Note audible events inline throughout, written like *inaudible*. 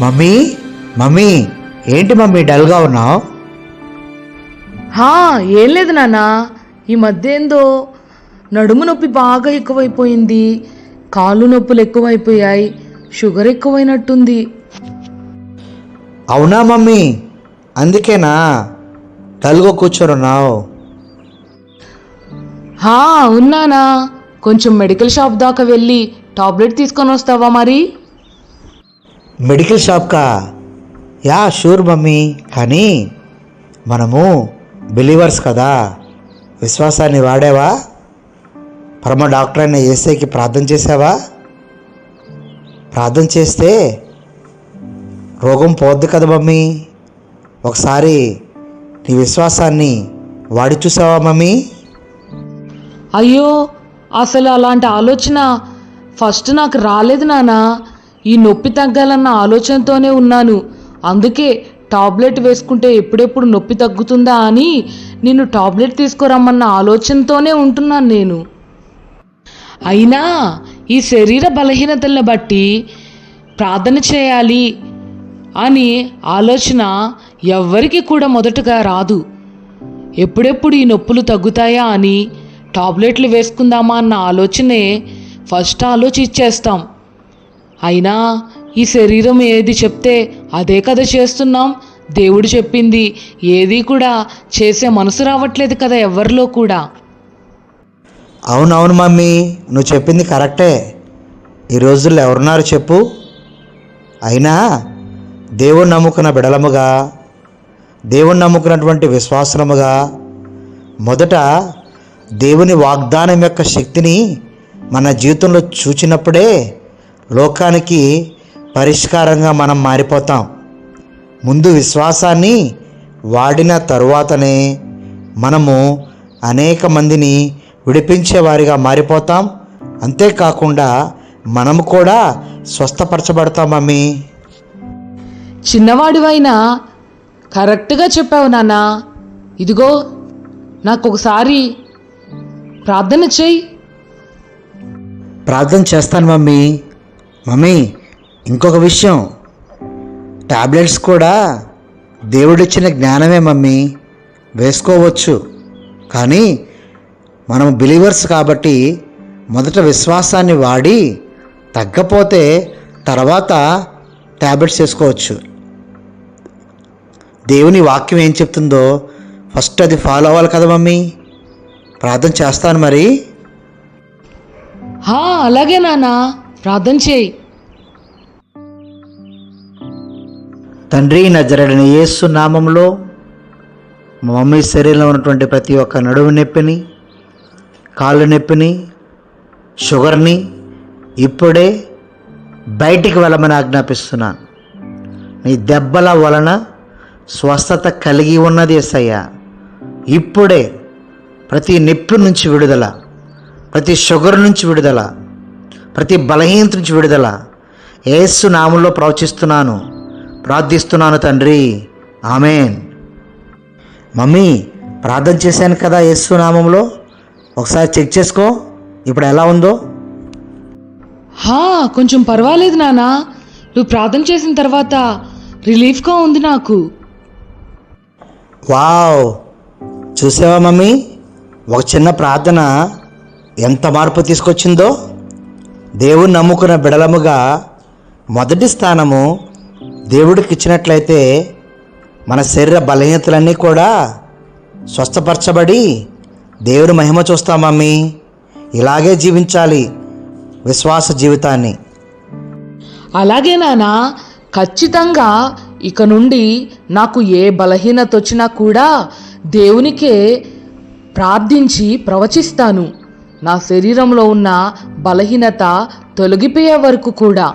Mummy mummy ఏంటి mummy డల్గా ఉన్నావు? హా ఏం లేదు నాన్న. ఈ మధ్య ఏందో నడుము నొప్పి బాగా ఎక్కువైపోయింది. కాళ్ళు నొప్పులు ఎక్కువైపోయాయి. షుగర్ ఎక్కువైనట్టుంది. అవునా మమ్మీ? అందుకేనా? డల్గా కూర్చొనున్నావు. హా ఉన్నానా. కొంచెం మెడికల్ షాప్ దాకా వెళ్ళి టాబ్లెట్ తీసుకొని వస్తావా మరి? మెడికల్ షాప్కా యా షూర్ మమ్మీ. కానీ మనము బిలీవర్స్ కదా. విశ్వాసాన్ని వాడేవా? పరమ డాక్టర్ అయిన ఏసైకి ప్రార్థన చేసావా ప్రార్థన చేస్తే రోగం పోద్ది కదా మమ్మీ. ఒకసారి నీ విశ్వాసాన్ని వాడి చూసావా మమ్మీ? అయ్యో అసలు అలాంటి ఆలోచన ఫస్ట్ నాకు రాలేదు నానా ఈ నొప్పి తగ్గాలన్న ఆలోచనతోనే ఉన్నాను. అందుకే టాబ్లెట్ వేసుకుంటే ఎప్పుడెప్పుడు నొప్పి తగ్గుతుందా అని నిన్ను టాబ్లెట్ తీసుకురమ్మన్న ఆలోచనతోనే ఉంటున్నాను నేను. అయినా ఈ శరీర బలహీనతలను బట్టి ప్రార్థన చేయాలి అని ఆలోచన ఎవ్వరికి కూడా మొదటగా రాదు. ఎప్పుడెప్పుడు ఈ నొప్పులు తగ్గుతాయా అని టాబ్లెట్లు వేసుకుందామా అన్న ఆలోచనే ఫస్ట్ ఆలోచించేస్తాం. అయినా ఈ శరీరం ఏది చెప్తే అదే కథ చేస్తున్నాం. దేవుడు చెప్పింది. ఏది కూడా చేసే మనసు రావట్లేదు కదా ఎవరిలో కూడా. అవునవును మమ్మీ నువ్వు చెప్పింది కరెక్టే. ఈ రోజుల్లో ఎవరున్నారు చెప్పు. అయినా దేవుణ్ణి నమ్ముకున్న బిడలముగా దేవుణ్ణి నమ్ముకున్నటువంటి విశ్వాసముగా మొదట దేవుని వాగ్దానం యొక్క శక్తిని మన జీవితంలో చూచినప్పుడే లోకానికి పరిష్కారంగా మనం మారిపోతాం. ముందు విశ్వాసాన్ని వాడిన తరువాతనే మనము అనేక మందిని విడిపించే వారిగా మారిపోతాం. అంతేకాకుండా మనము కూడా స్వస్థపరచబడతాం మమ్మీ. చిన్నవాడివైనా కరెక్ట్గా చెప్పావు నాన్న. ఇదిగో నాకు ఒకసారి ప్రార్థన చెయ్యి. ప్రార్థన చేస్తాను మమ్మీ. మమ్మీ ఇంకొక విషయం. టాబ్లెట్స్ కూడా దేవుడిచ్చిన జ్ఞానమే మమ్మీ. వేసుకోవచ్చు. కానీ మనం బిలీవర్స్ కాబట్టి మొదట విశ్వాసాన్ని వాడి తగ్గపోతే తర్వాత టాబ్లెట్స్ వేసుకోవచ్చు దేవుని వాక్యం ఏం చెప్తుందో ఫస్ట్ అది ఫాలో అవ్వాలి కదా మమ్మీ. ప్రార్థన చేస్తాను మరి. అలాగే నానా ప్రార్థన చేయి. తండ్రి నజరడని యేసు నామంలో మా మమ్మీ శరీరంలో ఉన్నటువంటి ప్రతి ఒక్క నడుము నొప్పిని కాళ్ళు నొప్పిని షుగర్ని ఇప్పుడే బయటికి వెళ్ళమని ఆజ్ఞాపిస్తున్నాను నీ దెబ్బల వలన స్వస్థత కలిగి ఉన్నది ఎస్సయ్యా ఇప్పుడే ప్రతి నొప్పి నుంచి విడుదల ప్రతి షుగర్ నుంచి విడుదల ప్రతి బలహీనత నుంచి విడుదల. ఏసు నామంలో ప్రవచిస్తున్నాను. ప్రార్థిస్తున్నాను తండ్రి. ఆమెన్. మమ్మీ ప్రార్థన చేశాను కదా యేసు నామంలో? ఒకసారి చెక్ చేసుకో. ఇప్పుడు ఎలా ఉందో? హా కొంచెం పర్వాలేదు నాన్న నువ్వు ప్రార్థన చేసిన తర్వాత రిలీఫ్గా ఉంది నాకు. వావ్. చూసావా మమ్మీ? ఒక చిన్న ప్రార్థన ఎంత మార్పు తీసుకొచ్చిందో? దేవుని నమ్ముకున్న బిడలముగా మొదటి స్థానము దేవుడికి ఇచ్చినట్లయితే మన శరీర బలహీనతలన్నీ కూడా స్వస్థపరచబడి దేవుని మహిమ చూస్తాం మమ్మీ. ఇలాగే జీవించాలి విశ్వాస జీవితాన్ని. అలాగే నానా ఖచ్చితంగా ఇక నుండి నాకు ఏ బలహీనత వచ్చినా కూడా దేవునికే ప్రార్థించి ప్రవచిస్తాను. నా శరీరంలో ఉన్న బలహీనత తొలగిపోయే వరకు కూడా.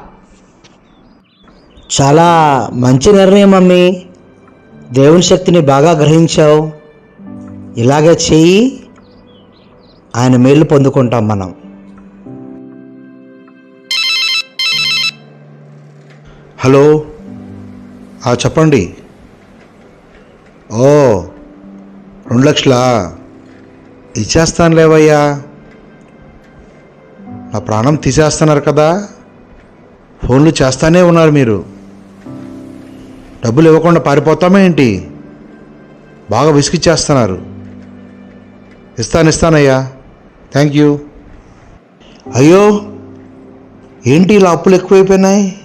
చాలా మంచి నిర్ణయం మమ్మీ. దేవుని శక్తిని బాగా గ్రహించావు. ఇలాగే చెయ్యి. ఆయన మేలు పొందుకుంటాం మనం. హలో. ఆ, చెప్పండి. ఓ రెండు లక్షలా? ఇచ్చేస్తాను లేవయ్యా నా ప్రాణం తీసేస్తున్నారు కదా. ఫోన్లు చేస్తానే ఉన్నారు మీరు. డబ్బులు ఇవ్వకుండా పారిపోతామా ఏంటి? బాగా విసిగిచ్చేస్తున్నారు ఇస్తాను ఇస్తానయ్యా. Thank you. అయ్యో ఏంటి ఇలా అప్పులు ఎక్కువైపోయినాయి?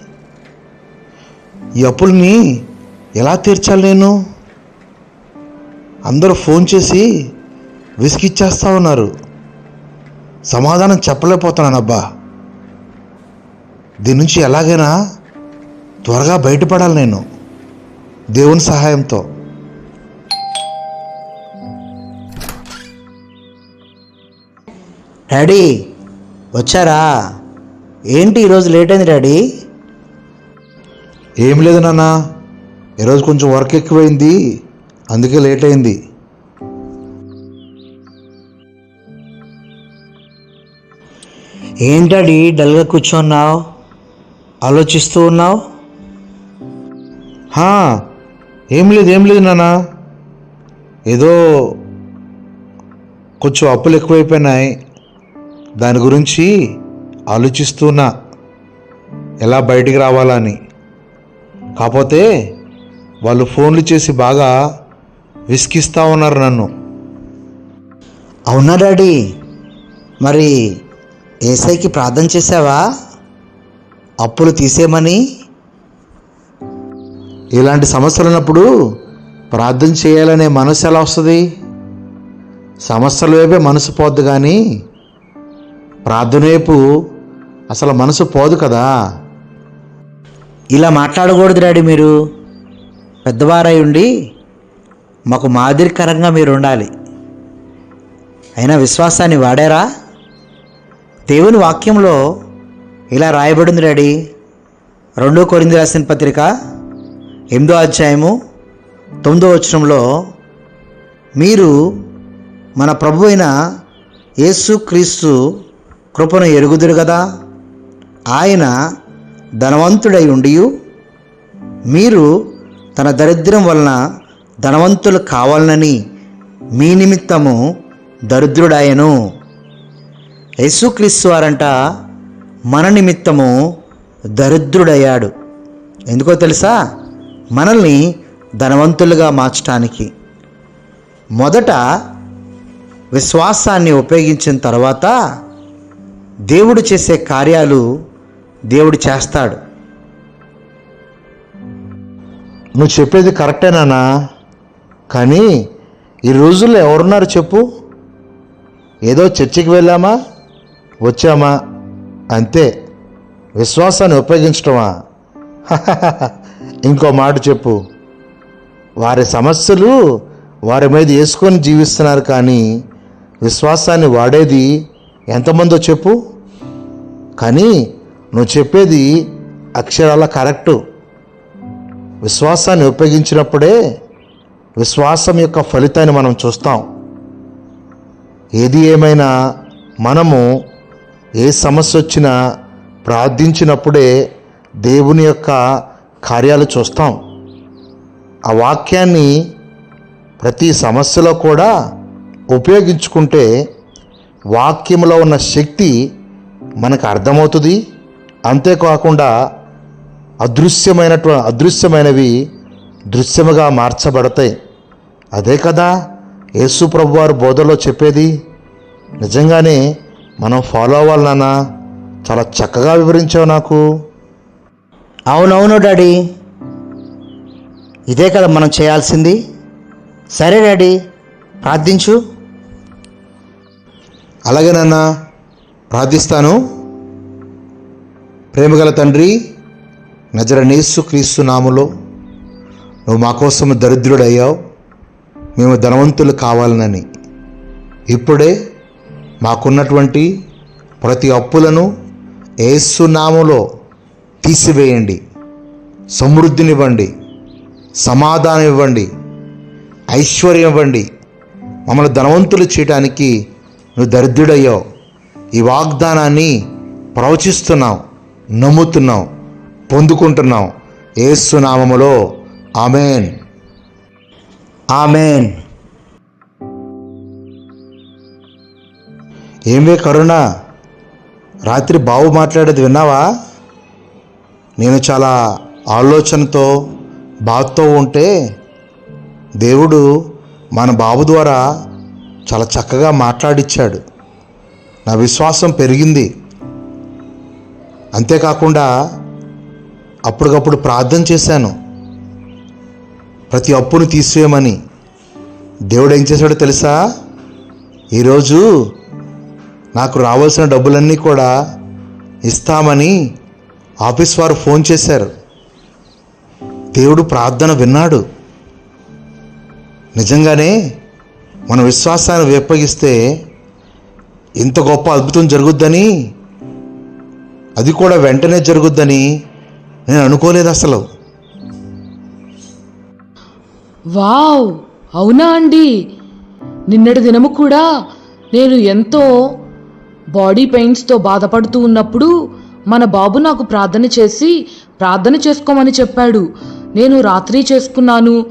ఈ అప్పుల్ని ఎలా తీర్చాలి నేను? అందరూ ఫోన్ చేసి విసిగిచ్చేస్తా ఉన్నారు. సమాధానం చెప్పలేకపోతున్నాను అబ్బా దీని నుంచి ఎలాగైనా త్వరగా బయటపడాలి నేను దేవుని సహాయంతో. డాడీ వచ్చారా? ఏంటి ఈరోజు లేట్ అయింది డాడీ? ఏం లేదు నాన్న ఈరోజు కొంచెం వర్క్ ఎక్కువైంది అందుకే లేట్ అయింది. ఏంటి డాడీ డల్గా కూర్చున్నావు? ఆలోచిస్తూ ఉన్నావు? హా, ఏం లేదు ఏం లేదు నాన్న. ఏదో కొంచెం అప్పులు ఎక్కువైపోయినాయి. దాని గురించి ఆలోచిస్తున్నా ఎలా బయటికి రావాలని. కాకపోతే వాళ్ళు ఫోన్లు చేసి బాగా విసికిస్తూ ఉన్నారు నన్ను. అవునా డాడీ? మరి ఏసైకి ప్రార్థన చేసావా అప్పులు తీసేయమని? ఇలాంటి సమస్యలు ఉన్నప్పుడు ప్రార్థన చేయాలనే మనసు ఎలా వస్తుంది? సమస్యల వైపే మనసు పోద్దు కానీ ప్రార్థన వైపు అసలు మనసు పోదు కదా? ఇలా మాట్లాడకూడదు డాడీ మీరు. పెద్దవారై ఉండి మాకు మాదిరికరంగా మీరు ఉండాలి అయినా విశ్వాసాన్ని వాడారా? దేవుని వాక్యంలో ఇలా రాయబడింది డాడీ రెండో కొరింది రాసిన పత్రిక ఎనిమిదో అధ్యాయము తొమ్మిదో వచనంలో మీరు మన ప్రభు అయిన యేసు క్రీస్తు కృపను ఎరుగుదురు కదా ఆయన ధనవంతుడై ఉండి మీరు తన దరిద్రం వలన ధనవంతులు కావాలనని మీ నిమిత్తము దరిద్రుడాయను యేసుక్రీస్తు వారంట మన నిమిత్తము దరిద్రుడయ్యాడు. ఎందుకో తెలుసా? మనల్ని ధనవంతులుగా మార్చడానికి మొదట విశ్వాసాన్ని ఉపయోగించిన తర్వాత దేవుడు చేసే కార్యాలు దేవుడు చేస్తాడు. నువ్వు చెప్పేది కరెక్టేనా కానీ ఈ రోజుల్లో ఎవరున్నారు చెప్పు? ఏదో చర్చికి వెళ్ళామా? వచ్చామా? అంతే. విశ్వాసాన్ని ఉపయోగించటమా? *laughs* ఇంకో మాట చెప్పు. వారి సమస్యలు వారి మీద వేసుకొని జీవిస్తున్నారు కానీ విశ్వాసాన్ని వాడేది ఎంతమందో చెప్పు. కానీ నువ్వు చెప్పేది అక్షరాల కరెక్టు. విశ్వాసాన్ని ఉపయోగించినప్పుడే విశ్వాసం యొక్క ఫలితాన్ని మనం చూస్తాం. ఏది ఏమైనా మనము ఏ సమస్య వచ్చినా ప్రార్థించినప్పుడే దేవుని యొక్క కార్యాలు చూస్తాం. ఆ వాక్యాన్ని ప్రతి సమస్యలో కూడా ఉపయోగించుకుంటే వాక్యంలో ఉన్న శక్తి మనకు అర్థమవుతుంది. అంతేకాకుండా అదృశ్యమైనటు అదృశ్యమైనవి దృశ్యముగా మార్చబడతాయి. అదే కదా యేసు ప్రభువారు బోధలో చెప్పేది? నిజంగానే మనం ఫాలో అవ్వాలి నాన్న. చాలా చక్కగా వివరించావు నాకు. అవునవును డాడీ. ఇదే కదా మనం చేయాల్సింది. సరే డాడీ ప్రార్థించు. అలాగే నాన్న ప్రార్థిస్తాను. ప్రేమగల తండ్రి నజరనేసు క్రీస్తు నాములో నువ్వు మా కోసం దరిద్రుడయ్యావు. మేము ధనవంతులు కావాలనని. ఇప్పుడే మాకున్నటువంటి ప్రతి అప్పులను ఏసునామలో తీసివేయండి. సమృద్ధినివ్వండి. సమాధానం ఇవ్వండి ఐశ్వర్యం ఇవ్వండి మమ్మల్ని ధనవంతులు చేయడానికి నువ్వు దరిద్రుడయ్యావు ఈ వాగ్దానాన్ని ప్రవచిస్తున్నావు నమ్ముతున్నావు పొందుకుంటున్నావు. ఏసునామములో ఆమెన్. ఆమెన్. ఏమే కరుణ? రాత్రి బావు మాట్లాడేది విన్నావా? నేను చాలా ఆలోచనతో బాధతో ఉంటే దేవుడు మన బాబు ద్వారా చాలా చక్కగా మాట్లాడిచ్చాడు. నా విశ్వాసం పెరిగింది. అంతేకాకుండా అప్పటికప్పుడు ప్రార్థన చేశాను. ప్రతి అప్పును తీసివేయమని. దేవుడు ఏం చేశాడో తెలుసా? ఈరోజు నాకు రావాల్సిన డబ్బులన్నీ కూడా ఇస్తామని ఆఫీస్ వారు ఫోన్ చేశారు. దేవుడు ప్రార్థన విన్నాడు. నిజంగానే మన విశ్వాసాన్ని విప్పగిస్తే ఇంత గొప్ప అద్భుతం జరుగుద్దని అది కూడా వెంటనే జరుగుద్దని నేను అనుకోలేదు అసలు. వావ్! అవునా అండి? నిన్నటి దినము కూడా నేను ఎంతో బాడీ పెయిన్స్తో బాధపడుతూ ఉన్నప్పుడు మన బాబు నాకు ప్రార్థన చేసి ప్రార్థన చేసుకోమని చెప్పాడు. నేను రాత్రి చేసుకున్నాను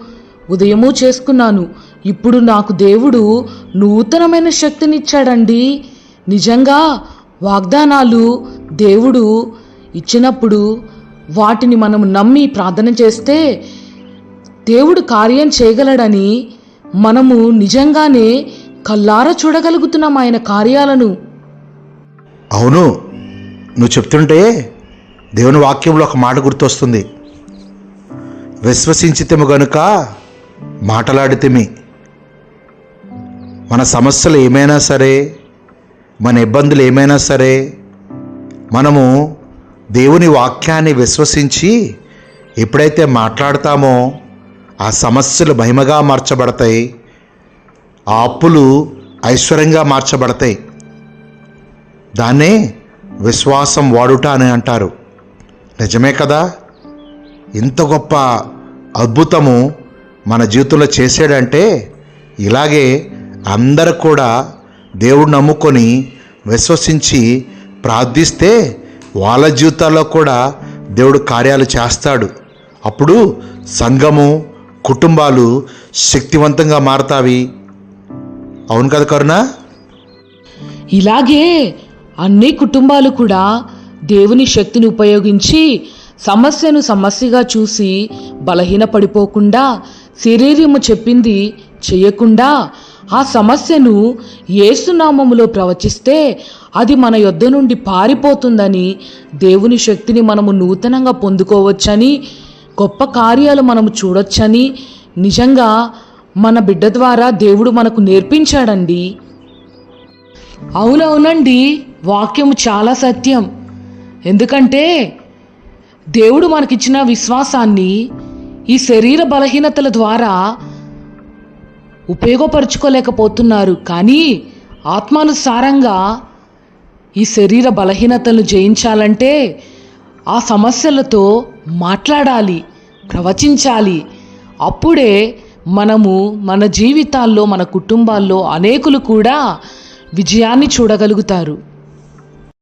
ఉదయము చేసుకున్నాను. ఇప్పుడు నాకు దేవుడు నూతనమైన శక్తినిచ్చాడండి. నిజంగా వాగ్దానాలు దేవుడు ఇచ్చినప్పుడు వాటిని మనం నమ్మి ప్రార్థన చేస్తే దేవుడు కార్యం చేయగలడని మనము నిజంగానే కల్లార చూడగలుగుతున్నాం ఆయన కార్యాలను. అవును. నువ్వు చెప్తుంటే దేవుని వాక్యంలో ఒక మాట గుర్తొస్తుంది. విశ్వసించితేము గనుక మాటలాడితేమి. మన సమస్యలు ఏమైనా సరే మన ఇబ్బందులు ఏమైనా సరే మనము దేవుని వాక్యాన్ని విశ్వసించి ఎప్పుడైతే మాట్లాడతామో ఆ సమస్యలు మహిమగా మార్చబడతాయి ఆ అప్పులు ఐశ్వర్యంగా మార్చబడతాయి. దాన్నే విశ్వాసం వాడుట అని అంటారు. నిజమే కదా? ఇంత గొప్ప అద్భుతము మన జీవితంలో చేసాడంటే ఇలాగే అందరు కూడా దేవుడు నమ్ముకొని విశ్వసించి ప్రార్థిస్తే వాళ్ళ జీవితాల్లో కూడా దేవుడు కార్యాలు చేస్తాడు. అప్పుడు సంఘము కుటుంబాలు శక్తివంతంగా మారతావి. అవును కదా కరుణ? ఇలాగే అన్ని కుటుంబాలు కూడా దేవుని శక్తిని ఉపయోగించి సమస్యను సమస్యగా చూసి బలహీనపడిపోకుండా శరీరము చెప్పింది చేయకుండా ఆ సమస్యను ఏసునామములో ప్రవచిస్తే అది మన యొద్ద నుండి పారిపోతుందని దేవుని శక్తిని మనము నూతనంగా పొందుకోవచ్చని గొప్ప కార్యాలు మనము చూడొచ్చని నిజంగా మన బిడ్డ ద్వారా దేవుడు మనకు నేర్పించాడండి. అవునవునండి. వాక్యము చాలా సత్యం. ఎందుకంటే దేవుడు మనకిచ్చిన విశ్వాసాన్ని ఈ శరీర బలహీనతల ద్వారా ఉపయోగపరుచుకోలేకపోతున్నారు. కానీ ఆత్మానుసారంగా ఈ శరీర బలహీనతలను జయించాలంటే ఆ సమస్యలతో మాట్లాడాలి ప్రవచించాలి. అప్పుడే మనము మన జీవితాల్లో మన కుటుంబాల్లో అనేకులు కూడా విజయాన్ని చూడగలుగుతారు.